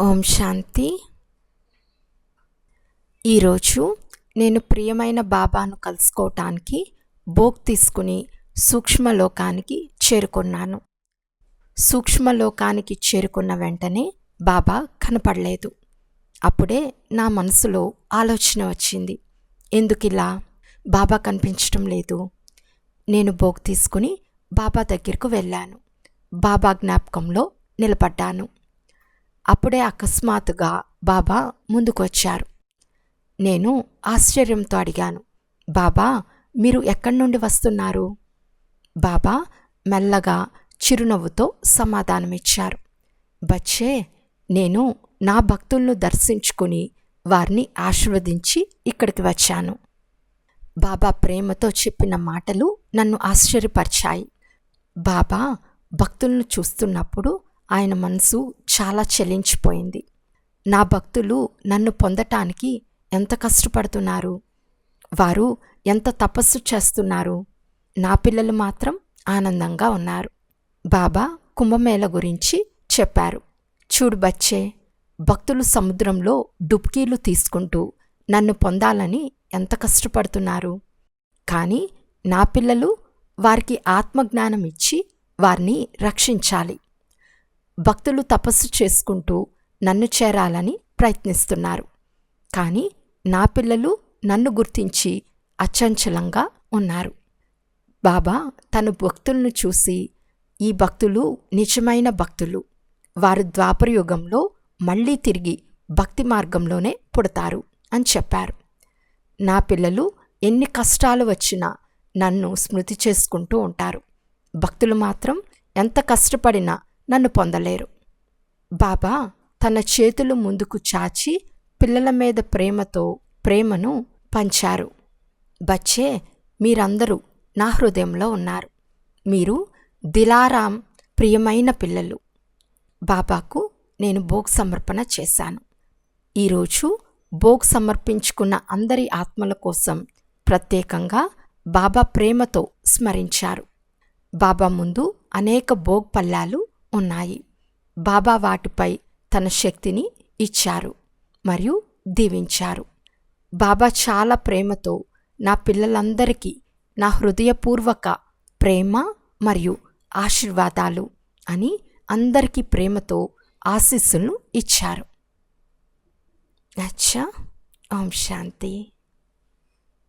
ఓం శాంతి. ఈరోజు నేను ప్రియమైన బాబాను కలుసుకోవటానికి బోక్ తీసుకుని సూక్ష్మలోకానికి చేరుకున్నాను. సూక్ష్మలోకానికి చేరుకున్న వెంటనే బాబా కనపడలేదు. అప్పుడే నా మనసులో ఆలోచన వచ్చింది. ఎందుకిలా? బాబా కనిపించటం లేదు. నేను బోక్ తీసుకుని బాబా దగ్గరకు వెళ్ళాను. బాబా జ్ఞాపకంలో నిలబడ్డాను. అప్పుడే అకస్మాత్తుగా బాబా ముందుకొచ్చారు. నేను ఆశ్చర్యంతో అడిగాను బాబా మీరు ఎక్కడి నుండి వస్తున్నారు? బాబా మెల్లగా చిరునవ్వుతో సమాధానమిచ్చారు. బచ్చే నేను నా భక్తులను దర్శించుకుని వారిని ఆశీర్వదించి ఇక్కడికి వచ్చాను. బాబా ప్రేమతో చెప్పిన మాటలు నన్ను ఆశ్చర్యపరిచాయి. బాబా భక్తులను చూస్తున్నప్పుడు ఆయన మనసు చాలా చెల్లించిపోయింది. నా భక్తులు నన్ను పొందటానికి ఎంత కష్టపడుతున్నారు? వారు ఎంత తపస్సు చేస్తున్నారు? నా పిల్లలు మాత్రం ఆనందంగా ఉన్నారు. బాబా కుంభమేళ గురించి చెప్పారు. చూడు బచ్చే భక్తులు సముద్రంలో డుబ్కీలు తీసుకుంటూ నన్ను పొందాలని ఎంత కష్టపడుతున్నారు? కానీ నా పిల్లలు వారికి ఆత్మజ్ఞానం ఇచ్చి వారిని రక్షించాలి. భక్తులు తపస్సు చేసుకుంటూ నన్ను చేరాలని ప్రయత్నిస్తున్నారు. కానీ నా పిల్లలు నన్ను గుర్తించి అచంచలంగా ఉన్నారు. బాబా తన భక్తులను చూసి ఈ భక్తులు నిజమైన భక్తులు. వారు ద్వాపరయుగంలో మళ్ళీ తిరిగి భక్తి మార్గంలోనే పుడతారు అని చెప్పారు. నా పిల్లలు ఎన్ని కష్టాలు వచ్చినా నన్ను స్మృతి చేసుకుంటూ ఉంటారు. భక్తులు మాత్రం ఎంత కష్టపడినా నన్ను పొందలేరు. బాబా తన చేతులు ముందుకు చాచి పిల్లల మీద ప్రేమతో ప్రేమను పంచారు. బచ్చే మీరందరూ నా హృదయంలో ఉన్నారు. మీరు దిలారాం ప్రియమైన పిల్లలు. బాబాకు నేను భోగ్ సమర్పణ చేశాను. ఈరోజు భోగ్ సమర్పించుకున్న అందరి ఆత్మల కోసం ప్రత్యేకంగా బాబా ప్రేమతో స్మరించారు. బాబా ముందు అనేక భోగ్ పల్లాలు ఉన్నాయి. బాబా వాటిపై తన శక్తిని ఇచ్చారు మరియు దీవించారు. బాబా చాలా ప్రేమతో నా పిల్లలందరికీ నా హృదయపూర్వక ప్రేమ మరియు ఆశీర్వాదాలు అని అందరికీ ప్రేమతో ఆశీస్సులను ఇచ్చారు. అచ్చా! ఓం శాంతి.